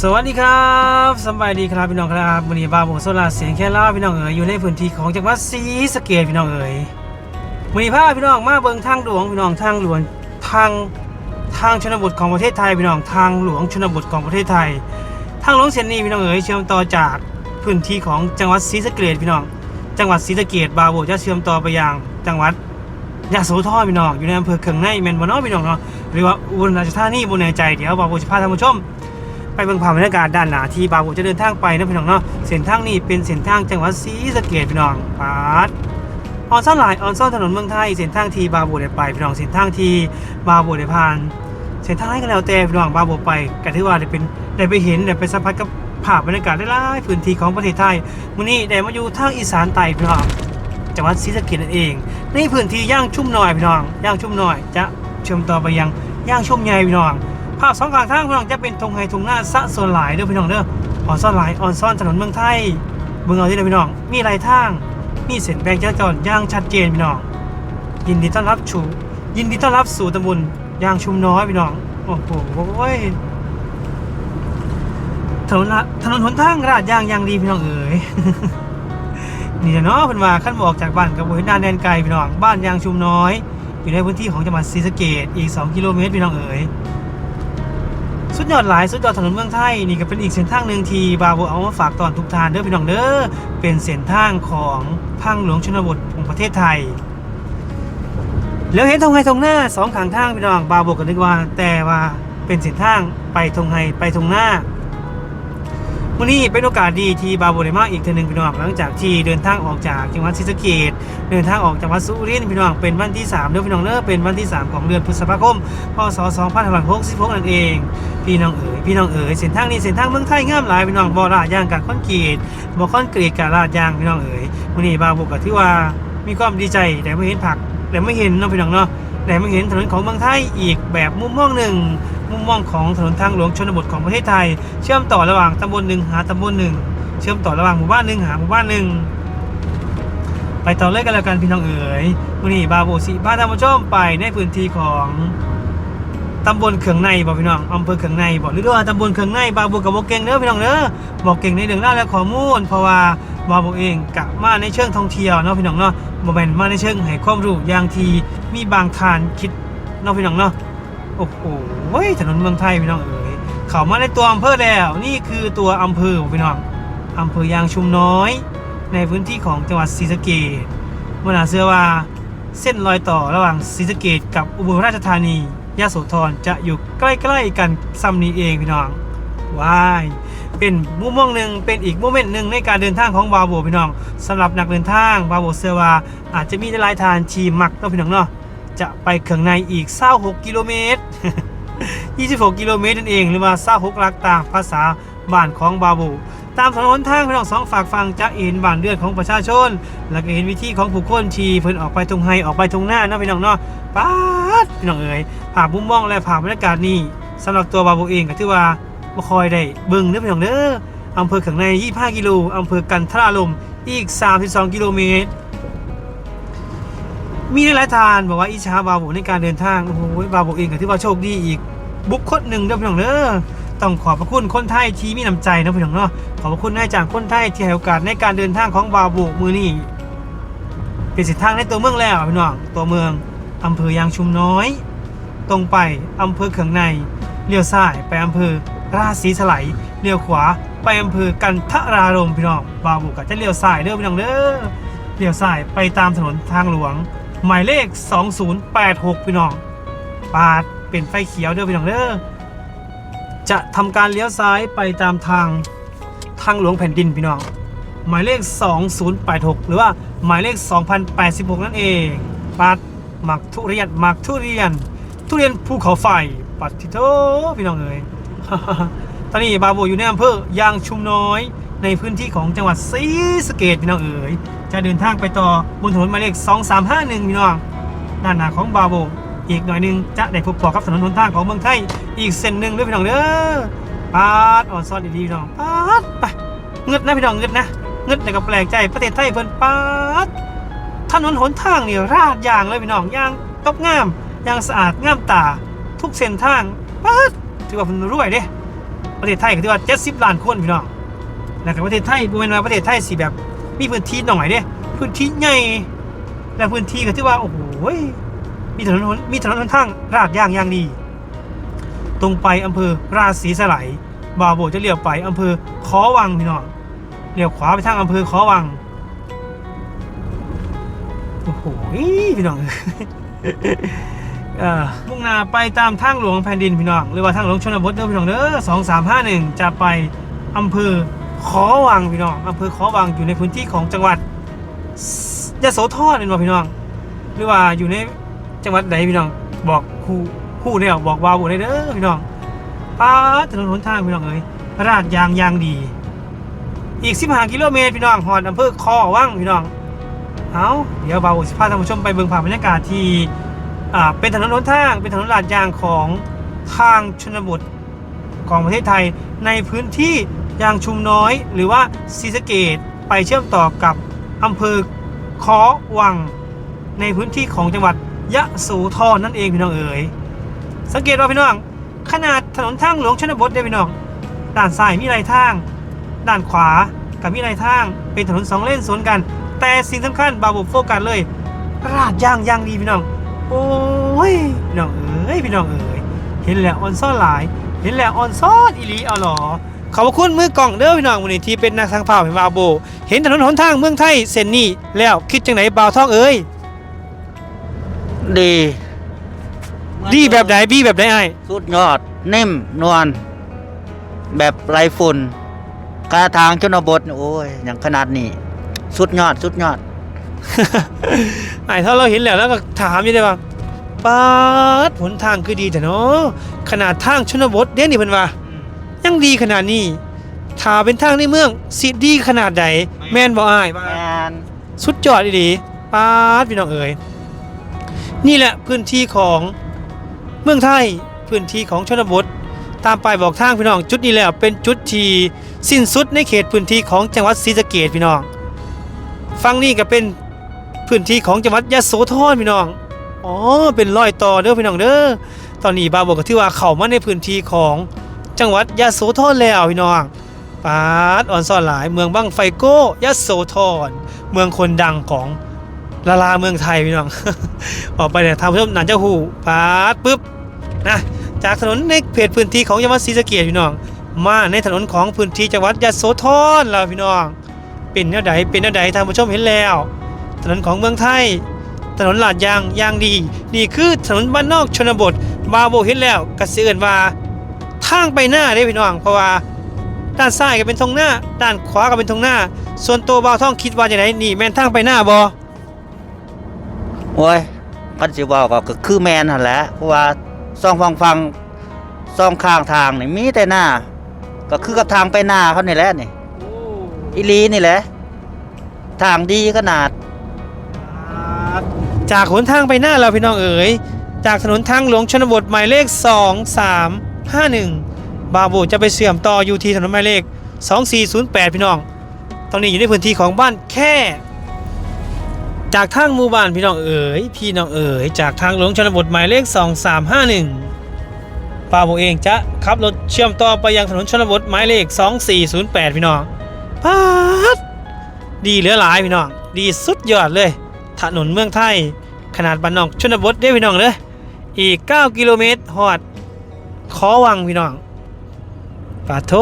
สวัสดีครับสบายดีครับพี่น้องครับวันนี้บาโบโซลาเสียงแค่ล่าพี่น้องเอ๋ยอยู่ในพื้นที่ของจังหวัดศรีสะเกษพี่น้องเอ๋ยวันนี้พาพี่น้องมาเบิงทางหลวงพี่น้องทางหลวงทางทางชนบทของประเทศไทยพี่น้องทางหลวงชนบทของประเทศไทย ทางหลวงเส้นนี้พี่น้องเอ๋ยเชื่อมต่อจากพื้นที่ของจังหวัดศรีสะเกษพี่น้อง จังหวัดศรีสะเกษบาโบจะเชื่อมต่อไปยังจังหวัดยะโสธรพี่น้องอยู่ในอำเภอเขืองในแม่นบ่เนาะพี่น้องเนาะหรือว่าอุบลราชธานีบ่แน่ใจเดี๋ยวบาโบจะพาท่านผู้ชม ไปเบิ่งภาพบรรยากาศด้านหน้าที่บาบูจะเดินทางไปนะพี่น้องเนาะเส้นทางนี้เป็นเส้นทางจังหวัดศรีสะเกษพี่น้องปาดออนซ่อนหลายออนซ่อนถนนเมืองไทยเส้นทางที่บาบูได้ไปพี่น้องเส้นทางที่บาบูได้ผ่านเส้นทางไหนก็แล้วแต่พี่น้องบาบูไปก็ถือว่าได้เป็นได้ไปเห็นได้ไปสัมผัสกับภาพบรรยากาศหลายๆพื้นที่ของประเทศไทยมื้อนี้ได้มาอยู่ทางอีสานใต้พี่น้องจังหวัดศรีสะเกษนั่นเองในพื้นที่ย่างชุ่มน้อยพี่น้องย่างชุ่มน้อยจะเชื่อมต่อไปยังย่างชุ่มใหญ่พี่น้อง ภาพสองข้างทางพี่น้องจะเป็นธงไฮธงหน้าสะส่วนหลายเด้อพี่น้องเด้อออนซ่อนหลายออนซ่อนถนนเมืองไทยเมืองเอาที่เด้อพี่น้อง มีหลายทาง มีเส้นแบ่งจราจรอย่างชัดเจนพี่น้อง ยินดีต้อนรับชูยินดีต้อนรับสู่ตำบลยางชุมน้อยพี่น้องโอ้โหโว้ยถนนละถนนหนทางราดยางยางดีพี่น้องเอ๋ยนี่เนาะเพิ่นว่าขั้นบอกจากบ้านกับบ่เห็นด้านแดนไกลพี่น้องบ้านยางชุมน้อย อยู่ในพื้นที่ของจังหวัดศรีสะเกษอีก 2 กิโลเมตรพี่น้องเอ๋ย สุดยอดหลายสุดยอดถนนเมืองไทยนี่ก็เป็นอีกเส้นทางหนึ่งที่บาโบเอามาฝากตอนทุกทานเด้อพี่น้องเด้อเป็นเส้นทางของพังหลวงชนบทของประเทศไทย แล้วเห็นทงไฮทงหน้าสองข้างทางพี่น้องบาโบก็นึกว่า แต่ว่าเป็นเส้นทางไปทงไฮไปทงหน้า วันนี้เป็นโอกาสดีที่บาโบได้มาอีกเทีหนึงพี่น้องหลังจากที่เดินทางออกจากจังหวัดศรีสะเกษเดินทางออกจากวัดสุรินทร์พี่น้องเป็นวันที่3เด้อพี่น้องเด้อเป็นวันที่ 3 ของเดือนพฤษภาคมพศ2566นั่นเอง พี่น้องเอ๋ยพี่น้องเอ๋ยเส้นทางนี้เส้นทางเมืองไทยงามหลายพี่น้องบ่ลาดยางกับคอนกรีตบ่คอนกรีตกับลาดยางพี่น้องเอ๋ยวันนี้บาบุกก็ถือว่ามีความดีใจแต่ไม่เห็นผักแต่ไม่เห็นเนาะพี่น้องเนาะแต่ไม่เห็นถนนของเมืองไทยอีกแบบมุมมองหนึ่ง มุมมองของถนนทางหลวงชนบทของประเทศไทย เชื่อมต่อระหว่างตำบลหนึ่งหาตำบลหนึ่งเชื่อมต่อระหว่างหมู่บ้านหนึ่งหาหมู่บ้านหนึ่งไปต่อเลยกันแล้วกันพี่น้องเอ๋ยวันนี้บาโบสิพาท่านผู้ชมไปในพื้นที่ของตำบลเขืองในบอกพี่น้องอำเภอเขืองในบอกหรือว่าตำบลเขืองในบาบูกับบอกเก่งเด้อพี่น้องเด้อบอกเก่งในเรื่องราวและข้อมูลเพราะว่าบาบูเองกะมาในเชิงท่องเที่ยวเนาะพี่น้องเนาะบ่แม่นมาในเชิงให้ความรู้อย่างที่มีบางทานคิดเนาะพี่น้องเนาะ โอ้โหถนนเมืองไทยพี่น้องเอ๋ยเข้ามาในตัวอำเภอแล้ว นี่คือตัวอำเภอพี่น้องอำเภอยางชุมน้อย ในพื้นที่ของจังหวัดศรีสะเกษเมื่อนาเชื่อว่าเส้นรอยต่อระหว่างศรีสะเกดกับอุบลราชธานียะโสธรจะอยู่ใกล้ๆกันซ้ำนี้เองพี่น้องว้ายเป็นมุมมองหนึ่งเป็นอีกโมเมนต์หนึ่งในการเดินทางของบาโบพี่น้องสำหรับนักเดินทางบาโบเชื่อว่าอาจจะมีหลายทานชีมักเนาะพี่น้องเนาะ จะไปเขืองในอีก26กิโลเมตร 26 กิโลเมตรนั่นเองหรือว่า26ลักตามภาษาบ้านของบาโบตามถนนทางพี่น้องสองฝากฟังจะเห็นบ้านเรือนของประชาชน แล้วก็เห็นวิธีของผู้คนที่เพิ่นออกไปตรงไฮออกไปตรงหน้าเนาะพี่น้องเนาะป๊าดพี่น้องเอ๋ยภาพมุมมองและภาพบรรยากาศนี่สำหรับตัวบาโบเองก็ถือว่าบ่คอยได้เบิ่งเด้อพี่น้องเด้ออำเภอเขืองใน 25 กิโลอำเภอกันทราลมอีก 32 กิโลเมตร มีหลายทานบอกว่าอิจฉาบาโบในการเดินทาง โอ้โหบาโบเองก็ถือว่าโชคดีอีก บุคคลหนึ่งเด้อพี่น้องเด้อต้องขอบพระคุณคนไทยที่มีน้ำใจนะพี่น้องเนาะขอบพระคุณนายจากคนไทยที่ให้โอกาสในการเดินทางของบาบูมือนี่เป็นเส้นทางในตัวเมืองแล้วพี่น้องตัวเมืองอำเภอยางชุมน้อย ตรงไปอำเภอเขืองในเลี้ยวซ้ายไปอำเภอราศีสไลยเลี้ยวขวาไปอำเภอกันทรารมพี่น้องบาบูก็จะเลี้ยวซ้ายเด้อพี่น้องเด้อเลี้ยวซ้ายไปตามถนนทางหลวง หมายเลข 2086 พี่น้อง ปาดเป็นไฟเขียวเด้อพี่น้องเด้อ จะทำการเลี้ยวซ้ายไปตามทางทางหลวงแผ่นดินพี่น้อง หมายเลข 2086 หรือว่าหมายเลข 2086 นั่นเองปัดหมักทุเรียนหมักทุเรียน ทุเรียนภูเขาไฟปัดทิโตพี่น้องเอ๋ยตอนนี้บาโบอยู่ในอำเภอยางชุมน้อย ในพื้นที่ของจังหวัดศรีสะเกดพี่น้องเอ๋ยจะเดินทางไปต่อบนถนนหมายเลข 2351พี่น้องด้านหน้าของบาโบอีกหน่อยนึงจะได้พบปะกับถนนหนทางของเมืองไทยอีกเส้นหนึ่งด้วยพี่น้องเด้อปาดอ่อนซ้อนดีๆพี่น้องปาดไปเงึดนะพี่น้องเงึดนะเงึดแต่ก็แปลกใจประเทศไทยเพิ่นปาดถนนหนทางนี่ราดยางเลยพี่น้องยางตบงามยางสะอาดงามตาทุกเส้นทางปาดถือว่าเพิ่นรวยเด้ประเทศไทยก็ถือว่า70ล้านคนพี่น้อง นะครับประเทศไทยบ่แม่นว่าประเทศไทยสิแบบมีพื้นที่หน่อยเด้พื้นที่ใหญ่และพื้นที่ก็ถือว่าโอ้โหมีถนนมีถนนหนทางราดย่างอย่างดีตรงไปอำเภอราศีสไลยบาโบจะเลี้ยวไปอำเภอขอวังพี่น้องเลี้ยวขวาไปทางอำเภอขอวังโอ้โหพี่น้องเอ่อมุ่งหน้าไปตามทางหลวงแผ่นดินพี่น้องหรือว่าทางหลวงชนบทเด้อพี่น้องเด้อสองสามห้าหนึ่งจะไปอำเภอ ขอวังพี่น้องอำเภอขอวังอยู่ในพื้นที่ของจังหวัดยะโสธรเป็นบ่พี่น้อง หรือว่าอยู่ในจังหวัดไหนพี่น้อง บอกคู่คู่เนี่ยบอกวาวบุได้เด้อพี่น้องป้าถนนหนทางพี่น้องเอ้ยราดยางยางดี อีก15กิโลเมตรพี่น้องหอดอำเภอคอวังพี่น้องเอาเดี๋ยวเบาสิพาท่านผู้ชมไปเบิ่งภาพบรรยากาศที่อ่าเป็นถนนหนทาง เป็นถนนลาดยางของทางชนบทของประเทศไทยในพื้นที่ ยางชุมน้อยหรือว่าศรีสะเกดไปเชื่อมต่อกับอำเภอคอวัง ในพื้นที่ของจังหวัดยะโสธรนั่นเองพี่น้องเอ๋ยสังเกตว่าพี่น้อง ขนาดถนนทางหลวงชนบทได้พี่น้องด้านซ้ายมีไรทาง ด้านขวากับมีไรทาง เป็นถนนสองเลนสวนกัน แต่สิ่งสำคัญบาบุโฟกัสเลยราดยางยางดีพี่น้อง โอ้ยพี่น้องเอ๋ยพี่น้องเอ๋ยเห็นแล้วออนซ่อนหลาย เห็นแล้วออนซ่อนอีลีเอาหรอ ขอบคุณมือกล่องเด้อพี่น้องวันนี้ที่เป็นนักทางภาพเห็นบาวโบ เห็นถนนหนทางเมืองไทยเส้นนี้แล้วคิดจังไหนบาวท่องเอ้ยดีดีแบบไหนบีแบบไหนไอ้ายสุดยอดนิ่มนวลแบบไรฝุ่นกาทางชนบทนี่โอ้ยอย่างขนาดนี้ สุดยอดสุดยอดไอ้ายถ้าเราเห็นแล้วแล้วก็ถามอยู่ได้ว่าป๊าดหนทางคือดีแต่เนาะขนาดทางชนบทเด้นี่เพิ่นว่า ยังดีขนาดนี้ถ้าเป็นทางในเมืองสิดีขนาดใดแม่นบ่อ้ายแมนสุดยอดดีๆป๊าดพี่น้องเอ๋ยนี่แหละพื้นที่ของเมืองไทยพื้นที่ของชนบท ตามป้ายบอกทางพี่น้องจุดนี้แล้วเป็นจุดที่สิ้นสุดในเขตพื้นที่ของจังหวัดศรีสะเกษพี่น้องฝั่งนี้ก็เป็นพื้นที่ของจังหวัดยะโสธรพี่น้องอ๋อเป็นรอยต่อเด้อพี่น้องเด้อตอนนี้บาวบอกก็ถือว่าเข้ามาในพื้นที่ของ จังหวัดยะโสธรแล้วพี่น้องปาดอ่อนซ่อนหลายเมืองบังไฟโก้ยะโสธรเมืองคนดังของลาลาเมืองไทยพี่น้อง ออกไปเนี่ยทางผู้ชมหนันเจ้าหูปาดปุ๊บนะจากถนนในเขตพื้นที่ของจังหวัดศรีสะเกษพี่น้อง มาในถนนของพื้นที่จังหวัดยะโสธรแล้วพี่น้อง เป็นแนวใดเป็นแนวใดทางผู้ชมเห็นแล้ว ถนนของเมืองไทย ถนนลาดยางยางดี นี่คือถนนบ้านนอกชนบทบาโบเห็นแล้วกระเสือนว่า ทางไปหน้าได้พี่น้อง เพราะว่าด้านซ้ายก็เป็นทงหน้า ด้านขวาก็เป็นทงหน้า ส่วนตัวบ่าวท่องคิดว่าจะไหนนี่แม่นทางไปหน้าบ่โอ้ยกันสิบอกก็คือแมนหั่นแหละเพราะว่าซ่องฟังฟังซ่องข้างทางนี่มีแต่หน้า ก็คือกับทางไปหน้าเขานี่แหละนี่อีหลีนี่แหละทางดีขนาด จากหนทางไปหน้าเราพี่น้องเอ๋ยจากถนนทางหลวงชนบทหมายเลข 51 บาโบจะไปเสื่อมต่ออยู่ที่ถนนหมายเลข 2408 พี่น้อง ตอนนี้อยู่ในพื้นที่ของบ้านแค่ จากทางหมู่บ้านพี่น้องเอ๋ยพี่น้องเอ๋ยจากทางหลวงชนบทหมายเลข 2351บาโบเองจะขับรถเชื่อมต่อไปยังถนนชนบทหมายเลข 2408 พี่น้องพาดดีเหลือหลายพี่น้อง ดีสุดยอดเลย ถนนเมืองไทย ขนาดบ้านนอกชนบทได้พี่น้องเลยอีก 9 กิโลเมตรหอด ขอวังพี่น้องปาโท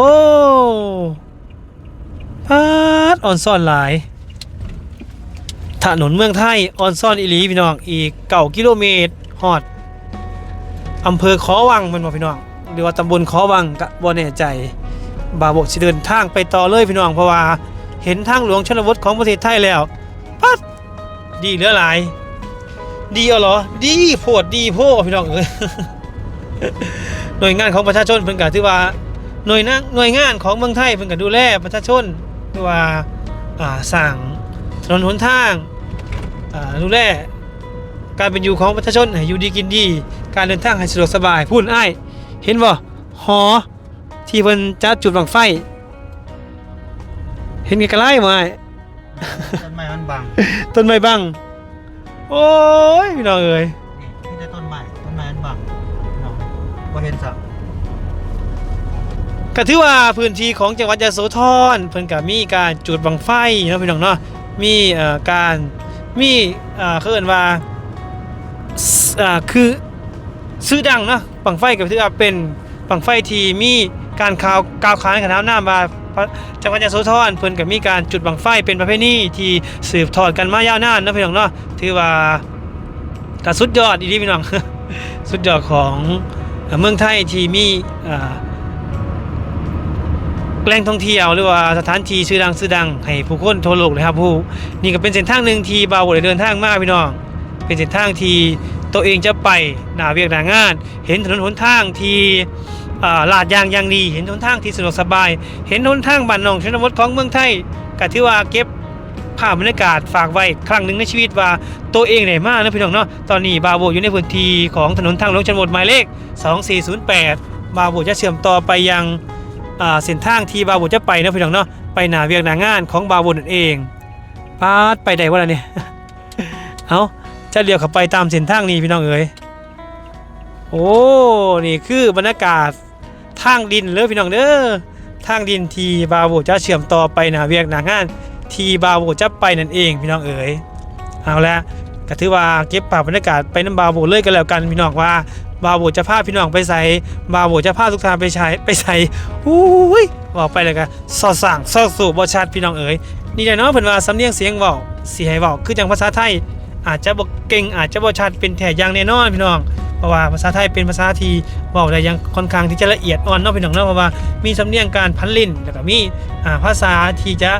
ปาดออนซ่อนหลาย ถนนเมืองไทยออนซ่อนอีหลีพี่น้องอีก9กิโลเมตรหอดอำเภอขอวังมันบ่พี่น้องหรือว่าตำบลขอวังกะบ่แน่ใจบาโบสิเดินทางไปต่อเลยพี่น้องเพราะว่าเห็นทางหลวงชนบทของประเทศไทยแล้วปัดดีเหลือหลาย ดีเอาเหรอ ดีโพดดีโพพี่น้องเอ้ย หน่วยงานของประชาชนเพิ่นก็ถือว่าหน่วยนหน่วยงานของเมืองไทยเพิ่นก็ดูแลประชาชนหรือว่าอ่าสร้างถนนหนทางอ่าดูแลการเป็นอยู่ของประชาชนให้อยู่ดีกินดี การเดินทางให้สะดวกสบายพูดอ้ายเห็นบ่หอที่เพิ่นจัดจุดบังไฟ เห็นไกลๆบ่อ้ายต้นไม้มันบัง ต้นไม้บัง โอ้ยพี่น้องเอ้ย บ่เห็นสักก็ถือว่าพื้นที่ของจังหวัดยะโสธรเพิ่นก็มีการจุดบังไฟเนาะพี่น้องเนาะมีเอ่อการมีเอ่อเขาเอิ้นว่าอ่าคือชื่อดังเนาะบังไฟก็ถือว่าเป็นบังไฟที่มีการข่าวกล่าวขานกันน้ำว่าจังหวัดยะโสธรเพิ่นก็มีการจุดบังไฟเป็นประเพณีที่สืบทอดกันมายาวนานเนาะพี่น้องเนาะถือว่าก็สุดยอดอีหลีพี่น้อง สุดยอดของ เมืองไทยที่มีแหล่งท่องเที่ยวหรือว่าสถานที่ชื่อดังชื่อดังให้ผู้คนทั่วโลกเลยครับผู้นี่ก็เป็นเส้นทางหนึ่งที่บาวได้เดินทางมาพี่น้อง เป็นเส้นทางที่ตัวเองจะไปหนาเวียกหนางาน เห็นถนนหนทางที่ลาดยางอยางดี เห็นหนทางที่สะดวกสบาย เห็นหนทางบ้านนองชนบทของเมืองไทยก็ถือว่าเก็บ ภาพบรรยากาศฝากไว้ครั้งหนึ่งในชีวิตว่าตัวเองได้มากนะพี่น้องเนาะตอนนี้บาโบอยู่ในพื้นที่ของถนนทางหลวงชนบทหมายเลข 2408 บาโบจะเชื่อมต่อไปยังเส้นทางที่บาบุจะไปนะพี่น้องเนาะไปหนาเวียกหนางานของบาบุนั่นเองพาดไปได้วะล่ะเนี่ยเอาจะเลี้ยวเข้าไปตามเส้นทางนี้พี่น้องเอ๋ยโอ้นี่คือบรรยากาศทางดินเลยพี่น้องเด้อทางดินที่บาบุจะเชื่อมต่อไปหนาเวียกหนางาน ที่บาโบจะไปนั่นเองพี่น้องเอ๋ยเอาละก็ถือว่าเก็บภาพบรรยากาศไปน้ำบาโบเลยกันแล้วกันพี่น้องว่าบาโบจะพาพี่น้องไปใส่บาโบจะพาทุกทานไปใช้ไปใส่อุ้ยบอกไปเลยกันสอดสั่งสอดสูบบชัดพี่น้องเอ๋ยนี่แหละเนาะเพิ่นว่าสำเนียงเสียงเว้าสิให้เว้าคือจังภาษาไทย อาจจะบ่เก่งอาจจะบ่ชัดเป็นแท้อย่างแน่นอนพี่น้องเพราะว่าภาษาไทยเป็นภาษาที่เว้าได้ยังค่อนข้างที่จะละเอียดอ่อนเนาะพี่น้องเนาะเพราะว่ามีสำเนียงการพันลิ้นแล้วก็มีภาษาที่จะ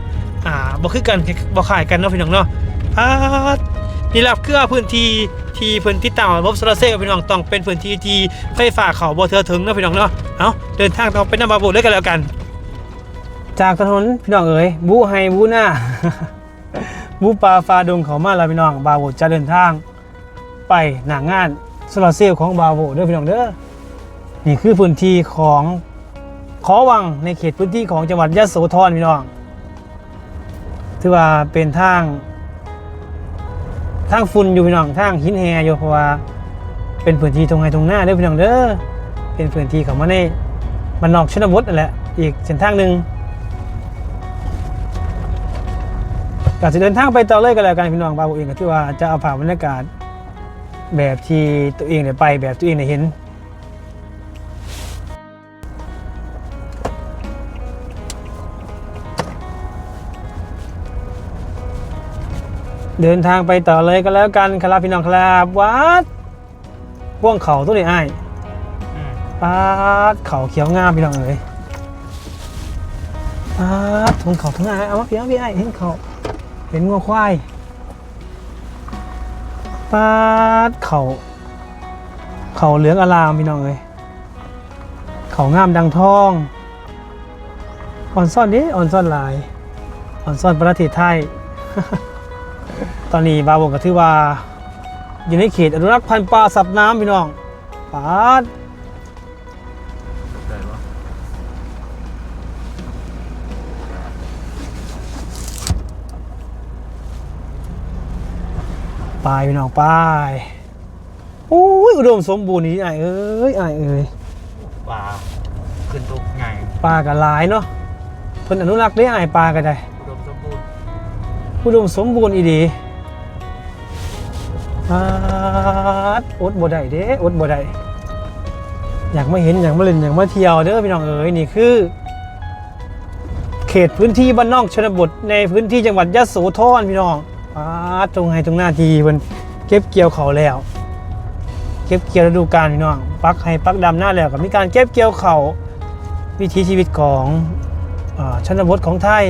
อ่าบ่คือกันบ่คล้ายกันเนาะพี่น้องเนาะพาดนี่แหละคือพื้นที่ที่พื้นที่ต่างระบบโซลาร์เซลล์พี่น้องต้องเป็นพื้นที่ที่ไฟฟ้าเขาบ่เทือถึงเนาะพี่น้องเนาะเอาเดินทางต่อไปน้ำบาบูเลยกันแล้วกัน จากถนนพี่น้องเอ๋ยบูไฮบูหน้าบูปลาฟาดงเขามาแล้วพี่น้องบาบูจะเดินทางไปหนางานโซลาร์เซลล์ของบาบูด้อพี่น้องเด้อนี่คือพื้นที่ของขอวังในเขตพื้นที่ของจังหวัดยะโสธรพี่น้อง ถือว่าเป็นทางทางฝุ่นอยู่พี่น้องทางหินแฮอยู่เพราะว่าเป็นพื้นที่ตรงไห้ตรงหน้าเด้อพี่น้องเด้อเป็นพื้นที่ของมันในมันนอกชนบทนั่นแหละอีกเส้นทางหนึ่งก็จะเดินทางไปต่อเลยกันแล้วกันพี่น้องบาบุเองก็ที่ว่าจะเอาผ่าพบรรยากาศแบบที่ตัวเองได้ไปแบบตัวเองได้เห็น เดินทางไปต่อเลยก็แล้วกันครับพี่น้องครับวัดพ่วงเขาตัวนี้ไอ้ายปาดเขาเขียวงามพี่น้องเอ๋ยปาดทงเขาทั้งอ้ายเอามาพี่เอาพี่ไอ้ายเห็นเขาเห็นงัวควายปาดเขาเขาเหลืองอลามพี่น้องเอ๋ยเขางามดังทองอ่อนซ่อนดิอ่อนซ่อนหลายอ่อนซ่อนประเทศไทย ตอนนี้บาบงก็ถือว่า อยู่ในเขตอนุรักษ์พันธุ์ปลาสับน้ำพี่น้องปาดไปพี่น้องไปโอ้ยอุดมสมบูรณ์นี่ไอ้ายเอ้ยไอ้ายเอ้ยปลาขึ้นทุกไงปลากันหลายเนาะเพิ่นอนุรักษ์ได้ไอ้ายปลากันได้อุดมสมบูรณ์อุดมสมบูรณ์อีดี ปาดอดบ่ได้เด้อดบ่ได้อยากมาเห็นอยากมาเล่นอยากมาเที่ยวเด้อพี่น้องเอ๋ยนี่คือ เขตพื้นที่บ้านนอกชนบทในพื้นที่จังหวัดยะโสธรพี่น้องปาดตรงไหนตรงหน้าทีเพิ่นเก็บเกี่ยวเขาแล้ว เก็บเกี่ยวฤดูกาลพี่น้องปักให้ปักดำหน้าแล้วก็มีการเก็บเกี่ยวเขาวิถีชีวิตของอชนบทของไทย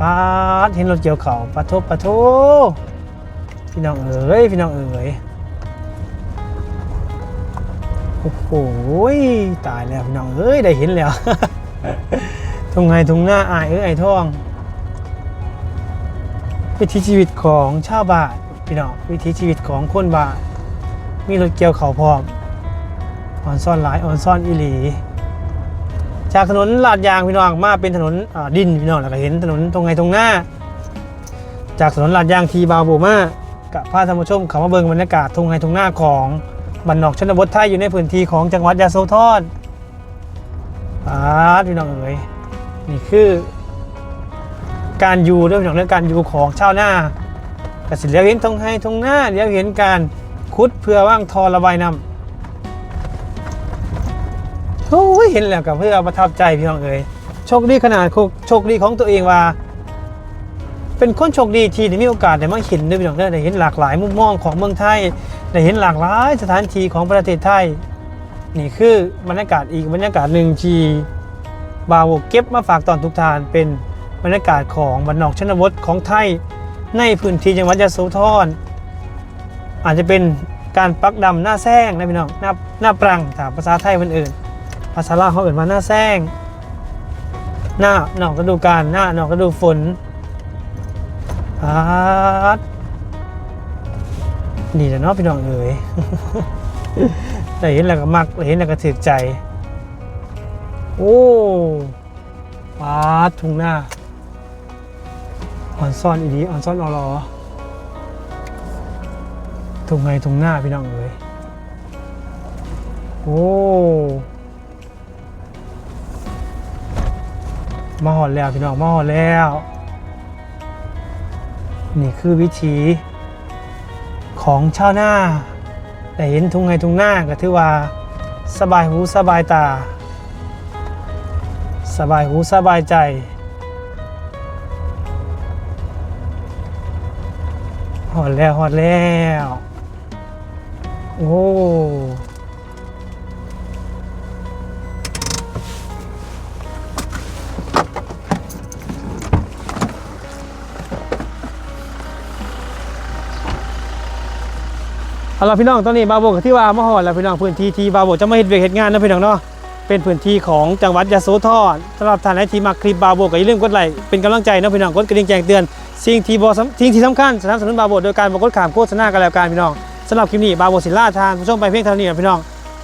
ปาดเห็นรถเกี่ยวเขาปะทบปะโท พี่น้องเอ๋ยพี่น้องเอ๋ยโอ้โหตายแล้วพี่น้องเอ้ยได้เห็นแล้วตรงไงตรงหน้าอายเอ้ยไอ้ทองวิถีชีวิตของชาวบ้านพี่น้องวิถีชีวิตของคนบ้านมีรถเกี่ยวเขาพร้อมอ่อนซ่อนหลายอ่อนซ่อนอีหลี จากถนนลาดยางพี่น้องมาเป็นถนนดินพี่น้องแล้วก็เห็นถนนตรงไงตรงหน้า จากถนนลาดยางทีบาวโบมา กับพาท่านผู้ชมเขามาเบิงบรรยากาศตรงไงตรงหน้าของบันนอกชนบทไทยอยู่ในพื้นที่ของจังหวัดยะโสธรอาพี่น้องเอ๋ยนี่คือ การอยู่ด้วยพี่น้องเรื่องการอยู่ของชาวนาก็สิเลี้ยวเห็นทงให้ทงหน้าเลี้ยวเห็นการขุดเพื่อว่างทอระบายน้ำโอ้ยเห็นแล้วกับเพื่อประทับใจพี่น้องเอ๋ยโชคดีขนาดโชคดีของตัวเองว่า เป็นคนโชคดีที่ได้มีโอกาสได้มาเห็นด้วยพี่น้องเด้อได้เห็นหลากหลายมุมมองของเมืองไทย ได้เห็นหลากหลายสถานที่ของประเทศไทย นี่คือบรรยากาศอีกบรรยากาศหนึ่งที่บาวเก็บมาฝากตอนทุกทานเป็นบรรยากาศของบรรนอกชนบทของไทย ในพื้นที่จังหวัดยะโสธรอาจจะเป็นการปักดำหน้าแซงนะพี่น้องหน้าหน้าปรังถามภาษาไทยคนอื่น ภาษาลาวเขาเอื่นว่าหน้าแซงหน้าหนอกฤดูกาลหน้าหนอกฤดูฝน อาดนี่แหละเนาะพี่น้องเอ๋ยได้เห็นแล้วก็มักได้เห็นแล้วก็ถึกใจ โอ้ปาดทุ่งหน้าอ่อนซ่อนอีดีอ่อนซ่อนอรอทุ่งไงทุ่งหน้าพี่น้องเอ๋ยโอ้มาหอดแล้วพี่น้องมาหอดแล้ว นี่คือวิถีของชาวนาแต่เห็นทุ่งไงทุ่งหน้าก็ถือว่าสบายหูสบายตา สบายหูสบายใจ หอดแล้วหอดแล้ว โอ้ เอาละพี่น้องตอนนี้บาโบกับที่ว่ามาหอดแล้วพี่น้องพื้นที่ที่บาโบจะมาเฮ็ดเวกเฮ็ดงานนะพี่น้องเนาะเป็นพื้นที่ของจังหวัดยะโสธรสำหรับท่านที่มักคลิปบาโบก็อย่าลืมกดไลค์เป็นกำลังใจนะพี่น้องกดกระดิ่งแจ้งเตือนสิ่งที่บอสิ่งที่สำคัญสนับสนุนบาโบโดยการบอกดขามโฆษณากันแล้วกันพี่น้องสำหรับคลิปนี้บาโบศิลาทานผู้ชมไปเพียงเท่านี้นะพี่น้อง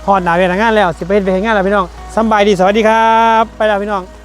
หอดหนาเวลางานแล้วสิไปเฮ็ดเวกเฮ็ดงานแล้วพี่น้องสบายดีสวัสดีครับ ไปแล้วพี่น้อง